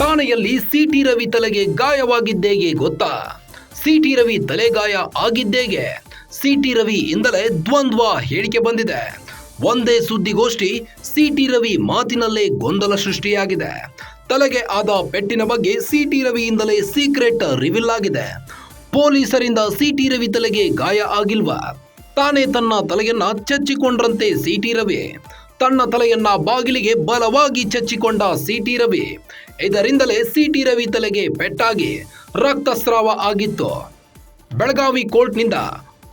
ಠಾಣೆಯಲ್ಲಿ ಸಿಟಿ ರವಿ ತಲೆಗೆ ಗಾಯವಾಗಿದ್ದೇಗೆ ಗೊತ್ತಾ? ಸಿಟಿ ರವಿ ತಲೆಗಾಯ ಆಗಿದ್ದೇಗೆ? ಸಿಟಿ ಇಂದಲೇ ದ್ವಂದ್ವ ಹೇಳಿಕೆ ಬಂದಿದೆ. ಒಂದೇ ಸುದ್ದಿಗೋಷ್ಠಿ ಸಿಟಿ ರವಿ ಮಾತಿನಲ್ಲೇ ಗೊಂದಲ ಸೃಷ್ಟಿಯಾಗಿದೆ. ತಲೆಗೆ ಆದ ಪೆಟ್ಟಿನ ಬಗ್ಗೆ ಸಿಟಿ ರವಿಯಿಂದಲೇ ಸೀಕ್ರೆಟ್ ರಿವೀಲ್ ಆಗಿದೆ. ಪೊಲೀಸರಿಂದ ಸಿಟಿ ರವಿ ತಲೆಗೆ ಗಾಯ ಆಗಿಲ್ವಾ? ತಾನೇ ತನ್ನ ತಲೆಯನ್ನ ಚಚ್ಚಿಕೊಂಡ್ರಂತೆ ಸಿಟಿ ರವಿ. ತನ್ನ ತಲೆಯನ್ನ ಬಾಗಿಲಿಗೆ ಬಲವಾಗಿ ಚಚ್ಚಿಕೊಂಡ ಸಿಟಿ ರವಿ. ಇದರಿಂದಲೇ ಸಿಟಿ ರವಿ ತಲೆಗೆ ಪೆಟ್ಟಾಗಿ ರಕ್ತಸ್ರಾವ ಆಗಿತ್ತು. ಬೆಳಗಾವಿ ಕೋರ್ಟ್ನಿಂದ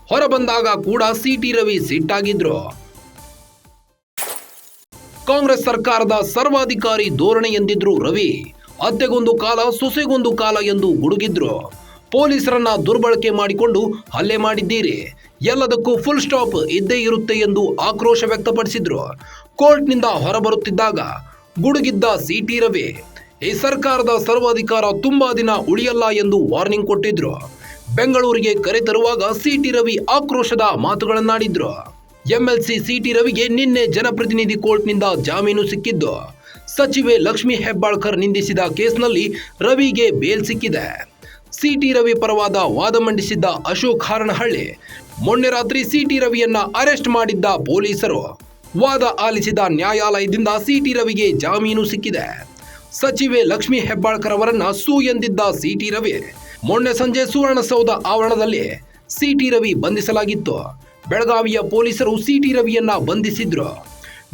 ಹೊರಬಂದಾಗ ಕೂಡ ಸಿಟಿ ರವಿ ಸಿಟ್ಟಾಗಿದ್ರು. ಕಾಂಗ್ರೆಸ್ ಸರ್ಕಾರದ ಸರ್ವಾಧಿಕಾರಿ ಧೋರಣೆ ಎಂದಿದ್ರು ರವಿ. ಅತ್ತೆಗೊಂದು ಕಾಲ, ಸೊಸೆಗೊಂದು ಕಾಲ ಎಂದು ಗುಡುಗಿದ್ರು. ಪೊಲೀಸರನ್ನ ದುರ್ಬಳಕೆ ಮಾಡಿಕೊಂಡು ಹಲ್ಲೆ ಮಾಡಿದ್ದೀರಿ. ಎಲ್ಲದಕ್ಕೂ ಫುಲ್ ಸ್ಟಾಪ್ ಇದ್ದೇ ಇರುತ್ತೆ ಎಂದು ಆಕ್ರೋಶ ವ್ಯಕ್ತಪಡಿಸಿದ್ರು. ಕೋರ್ಟ್ನಿಂದ ಹೊರಬರುತ್ತಿದ್ದಾಗ ಗುಡುಗಿದ್ದ ಸಿಟಿ ರವಿ, ಈ ಸರ್ಕಾರದ ಸರ್ವಾಧಿಕಾರ ತುಂಬಾ ದಿನ ಉಳಿಯಲ್ಲ ಎಂದು ವಾರ್ನಿಂಗ್ ಕೊಟ್ಟಿದ್ರು. ಬೆಂಗಳೂರಿಗೆ ಕರೆತರುವಾಗ ಸಿಟಿ ರವಿ ಆಕ್ರೋಶದ ಮಾತುಗಳನ್ನಾಡಿದ್ರು. ಎಂಎಲ್ಸಿ ಸಿಟಿ ರವಿಗೆ ನಿನ್ನೆ ಜನಪ್ರತಿನಿಧಿ ಕೋರ್ಟ್ನಿಂದ ಜಾಮೀನು ಸಿಕ್ಕಿದ್ದು. ಸಚಿವೆ ಲಕ್ಷ್ಮಿ ಹೆಬ್ಬಾಳ್ಕರ್ ನಿಂದಿಸಿದ ಕೇಸ್ನಲ್ಲಿ ರವಿಗೆ ಬೇಲ್ ಸಿಕ್ಕಿದೆ. ಸಿಟಿ ರವಿ ಪರವಾದ ವಾದ ಮಂಡಿಸಿದ್ದ ಅಶೋಕ್ ಹಾರನಹಳ್ಳಿ. ಮೊನ್ನೆ ರಾತ್ರಿ ಸಿಟಿ ರವಿಯನ್ನ ಅರೆಸ್ಟ್ ಮಾಡಿದ್ದ ಪೊಲೀಸರು. ವಾದ ಆಲಿಸಿದ ನ್ಯಾಯಾಲಯದಿಂದ ಸಿಟಿ ರವಿಗೆ ಜಾಮೀನು ಸಿಕ್ಕಿದೆ. ಸಚಿವೆ ಲಕ್ಷ್ಮಿ ಹೆಬ್ಬಾಳ್ಕರ್ ಅವರನ್ನ ಸೂ ಎಂದಿದ್ದ ಸಿಟಿ ರವಿ. ಮೊನ್ನೆ ಸಂಜೆ ಸುವರ್ಣಸೌಧ ಆವರಣದಲ್ಲಿ ಸಿಟಿ ರವಿ ಬಂಧಿಸಲಾಗಿತ್ತು. ಬೆಳಗಾವಿಯ ಪೊಲೀಸರು ಸಿಟಿ ರವಿಯನ್ನ ಬಂಧಿಸಿದ್ರು.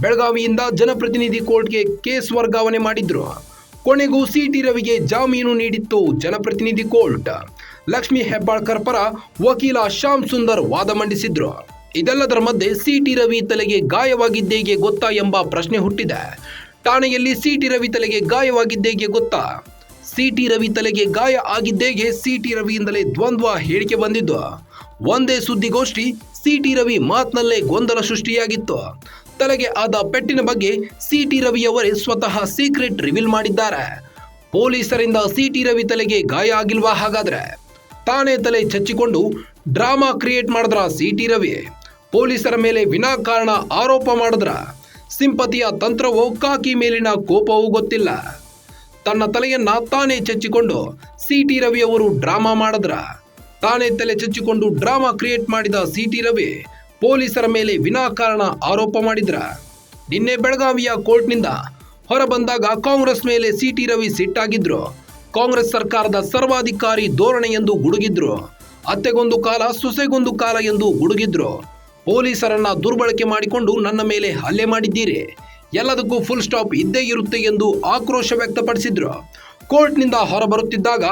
ಬೆಳಗಾವಿಯಿಂದ ಜನಪ್ರತಿನಿಧಿ ಕೋರ್ಟ್ಗೆ ಕೇಸ್ ವರ್ಗಾವಣೆ ಮಾಡಿದ್ರು. ಕೊನೆಗೂ ಸಿಟಿ ರವಿಗೆ ಜಾಮೀನು ನೀಡಿತ್ತು ಜನಪ್ರತಿನಿಧಿ ಕೋರ್ಟ್. ಲಕ್ಷ್ಮಿ ಹೆಬ್ಬಾಳ್ಕರ್ ಪರ ವಕೀಲ ಶ್ಯಾಮ್ ಸುಂದರ್ ವಾದ ಮಂಡಿಸಿದ್ರು. ಇದೆಲ್ಲದರ ಮಧ್ಯೆ ಸಿಟಿ ರವಿ ತಲೆಗೆ ಗಾಯವಾಗಿದ್ದೇಗೆ ಗೊತ್ತಾ ಎಂಬ ಪ್ರಶ್ನೆ ಹುಟ್ಟಿದೆ. ಠಾಣೆಯಲ್ಲಿ ಸಿಟಿ ರವಿ ತಲೆಗೆ ಗಾಯವಾಗಿದ್ದೇಗೆ ಗೊತ್ತಾ? ಸಿಟಿ ರವಿ ತಲೆಗೆ ಗಾಯ ಆಗಿದ್ದೇಗೆ ಸಿಟಿ ರವಿಯಿಂದಲೇ ದ್ವಂದ್ವ ಹೇಳಿಕೆ ಬಂದಿದ್ದು. ಒಂದೇ ಸುದ್ದಿಗೋಷ್ಠಿ ಸಿಟಿ ರವಿ ಮಾತ್ನಲ್ಲೇ ಗೊಂದಲ ಸೃಷ್ಟಿಯಾಗಿತ್ತು. ತಲೆಗೆ ಆದ ಪೆಟ್ಟಿನ ಬಗ್ಗೆ ಸಿ ಟಿ ರವಿಯವರೇ ಸ್ವತಃ ಸೀಕ್ರೆಟ್ ರಿವೀಲ್ ಮಾಡಿದ್ದಾರೆ. ಪೊಲೀಸರಿಂದ ಸಿ ಟಿ ರವಿ ತಲೆಗೆ ಗಾಯ ಆಗಿಲ್ವಾ ಹಾಗಾದ್ರೆ? ತಾನೇ ತಲೆ ಚಚ್ಚಿಕೊಂಡು ಡ್ರಾಮಾ ಕ್ರಿಯೇಟ್ ಮಾಡಿದ್ರ ಸಿ ಟಿ ರವಿ? ಪೊಲೀಸರ ಮೇಲೆ ವಿನಾಕಾರಣ ಆರೋಪ ಮಾಡಿದ್ರ? ಸಿಂಪತಿಯ ತಂತ್ರವೋ ಕಾಕಿ ಮೇಲಿನ ಕೋಪವೂ ಗೊತ್ತಿಲ್ಲ. ತನ್ನ ತಲೆಯನ್ನ ತಾನೇ ಚಚ್ಚಿಕೊಂಡು ಸಿ ಟಿ ರವಿಯವರು ಡ್ರಾಮಾ ಮಾಡಿದ್ರ? ತಾನೇ ತಲೆ ಚಚ್ಚಿಕೊಂಡು ಡ್ರಾಮಾ ಕ್ರಿಯೇಟ್ ಮಾಡಿದ ಸಿ ಟಿ ರವಿ? ಪೊಲೀಸರ ಮೇಲೆ ವಿನಾಕಾರಣ ಆರೋಪ ಮಾಡಿದ್ರ. ನಿನ್ನೆ ಬೆಳಗಾವಿಯ ಕೋರ್ಟ್ನಿಂದ ಹೊರಬಂದಾಗ ಕಾಂಗ್ರೆಸ್ ಮೇಲೆ ಸಿಟಿ ರವಿ ಸಿಟ್ಟಾಗಿದ್ರು. ಕಾಂಗ್ರೆಸ್ ಸರ್ಕಾರದ ಸರ್ವಾಧಿಕಾರಿ ಧೋರಣೆ ಎಂದು ಗುಡುಗಿದ್ರು. ಅತ್ತೆಗೊಂದು ಕಾಲ ಸೊಸೆಗೊಂದು ಕಾಲ ಎಂದು ಗುಡುಗಿದ್ರು. ಪೊಲೀಸರನ್ನ ದುರ್ಬಳಕೆ ಮಾಡಿಕೊಂಡು ನನ್ನ ಮೇಲೆ ಹಲ್ಲೆ ಮಾಡಿದ್ದೀರಿ. ಎಲ್ಲದಕ್ಕೂ ಫುಲ್ ಸ್ಟಾಪ್ ಇದ್ದೇ ಇರುತ್ತೆ ಎಂದು ಆಕ್ರೋಶ ವ್ಯಕ್ತಪಡಿಸಿದ್ರು. ಕೋರ್ಟ್ನಿಂದ ಹೊರಬರುತ್ತಿದ್ದಾಗ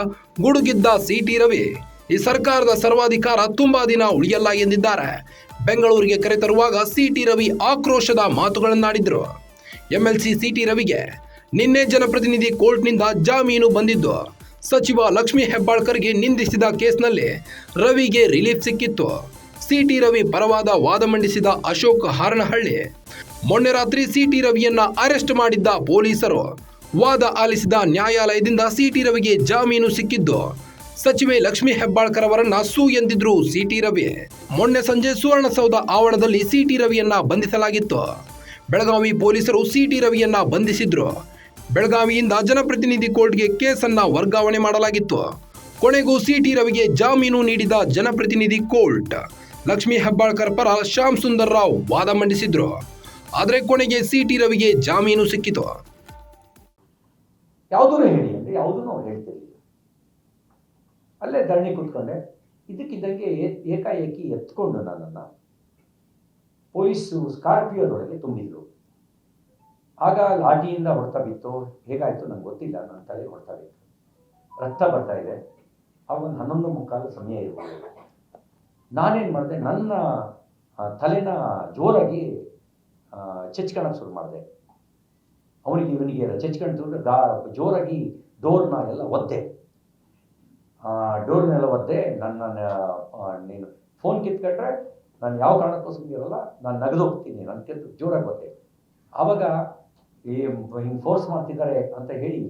ಗುಡುಗಿದ್ದ ಸಿಟಿ ರವಿ, ಈ ಸರ್ಕಾರದ ಸರ್ವಾಧಿಕಾರ ತುಂಬಾ ದಿನ ಉಳಿಯಲ್ಲ ಎಂದಿದ್ದಾರೆ. ಬೆಂಗಳೂರಿಗೆ ಕರೆತರುವಾಗ ಸಿಟಿ ರವಿ ಆಕ್ರೋಶದ ಮಾತುಗಳನ್ನಾಡಿದ್ರು. ಎಂಎಲ್ಸಿ ಸಿಟಿ ರವಿಗೆ ನಿನ್ನೆ ಜನಪ್ರತಿನಿಧಿ ಕೋರ್ಟ್ನಿಂದ ಜಾಮೀನು ಬಂದಿದ್ದು. ಸಚಿವ ಲಕ್ಷ್ಮಿ ಹೆಬ್ಬಾಳ್ಕರ್ಗೆ ನಿಂದಿಸಿದ ಕೇಸ್ನಲ್ಲಿ ರವಿಗೆ ರಿಲೀಫ್ ಸಿಕ್ಕಿತ್ತು. ಸಿಟಿ ರವಿ ಪರವಾದ ವಾದ ಮಂಡಿಸಿದ ಅಶೋಕ್ ಹಾರನಹಳ್ಳಿ, ಮೊನ್ನೆ ರಾತ್ರಿ ಸಿಟಿ ರವಿಯನ್ನ ಅರೆಸ್ಟ್ ಮಾಡಿದ್ದ ಪೊಲೀಸರು. ವಾದ ಆಲಿಸಿದ ನ್ಯಾಯಾಲಯದಿಂದ ಸಿಟಿ ರವಿಗೆ ಜಾಮೀನು ಸಿಕ್ಕಿದ್ದು. ಸಚಿವೆ ಲಕ್ಷ್ಮಿ ಹೆಬ್ಬಾಳ್ಕರ್ ಅವರನ್ನ ಸೂ ಎಂದಿದ್ರು ಸಿಟಿ ರವಿ. ಮೊನ್ನೆ ಸಂಜೆ ಸುವರ್ಣಸೌಧ ಆವರಣದಲ್ಲಿ ಸಿಟಿ ರವಿಯನ್ನ ಬಂಧಿಸಲಾಗಿತ್ತು. ಬೆಳಗಾವಿ ಪೊಲೀಸರು ಸಿಟಿ ರವಿಯನ್ನ ಬಂಧಿಸಿದ್ರು. ಬೆಳಗಾವಿಯಿಂದ ಜನಪ್ರತಿನಿಧಿ ಕೋರ್ಟ್ಗೆ ಕೇಸನ್ನ ವರ್ಗಾವಣೆ ಮಾಡಲಾಗಿತ್ತು. ಕೊನೆಗೂ ಸಿಟಿ ರವಿಗೆ ಜಾಮೀನು ನೀಡಿದ ಜನಪ್ರತಿನಿಧಿ ಕೋರ್ಟ್. ಲಕ್ಷ್ಮಿ ಹೆಬ್ಬಾಳ್ಕರ್ ಪರ ಶ್ಯಾಮ್ ಸುಂದರ್ ರಾವ್ ವಾದ ಮಂಡಿಸಿದ್ರು. ಆದರೆ ಕೊನೆಗೆ ಸಿಟಿ ರವಿಗೆ ಜಾಮೀನು ಸಿಕ್ಕಿತು. ಯಾವುದನ್ನು ಹೇಳಿ ಅಂದ್ರೆ ಯಾವುದೂ ಅವ್ರು ಹೇಳ್ತಿರ್ಲಿಲ್ಲ. ಅಲ್ಲೇ ಧರಣಿ ಕೂತ್ಕೊಂಡೆ. ಇದಕ್ಕಿದ್ದಂಗೆ ಏಕಾಏಕಿ ಎತ್ಕೊಂಡು ನನ್ನನ್ನು ಪೊಲೀಸು ಸ್ಕಾರ್ಪಿಯೋದೊಳಗೆ ತುಂಬಿದ್ರು. ಆಗ ಲಾಠಿಯಿಂದ ಹೊಡೆತ ಬಿತ್ತು. ಹೇಗಾಯಿತು ನಂಗೆ ಗೊತ್ತಿಲ್ಲ. ನನ್ನ ತಲೆ ಹೊಡೆತ ಬಿತ್ತು. ರಕ್ತ ಬರ್ತಾ ಇದೆ. ಆಗ ಒಂದು ಹನ್ನೊಂದು ಮುಕ್ಕಾಲು ಸಮಯ ಇರ್ಬೋದು. ನಾನೇನು ಮಾಡಿದೆ? ನನ್ನ ತಲೆನ ಜೋರಾಗಿ ಚಚ್ಕೊಳಕ್ಕೆ ಶುರು ಮಾಡಿದೆ. ಅವನಿಗೆ ಇವನಿಗೆ ಚಚ್ಕೊಂಡು ಗಾ ಜೋರಾಗಿ ಡೋರ್ನ ಎಲ್ಲ ಒದ್ದೆ. ಡೋರ್ನೆಲ್ಲ ಒದ್ದೆ ನನ್ನ ನೀನು ಫೋನ್ ಕಿತ್ಕೊಂಡ್ರೆ ನಾನು ಯಾವ ಕಾರಣಕ್ಕೂ ಸುಮ್ಮನಿರಲ್ಲ ನಾನು ನಗದು ಹೋಗ್ತೀನಿ ನನ್ನ ಕಿತ್ತು ಜೋರಾಗಿ ಒದ್ದೆ ಆವಾಗ ಈ ಹಿಂಗೆ ಫೋರ್ಸ್ ಮಾಡ್ತಿದ್ದಾರೆ ಅಂತ ಹೇಳಿ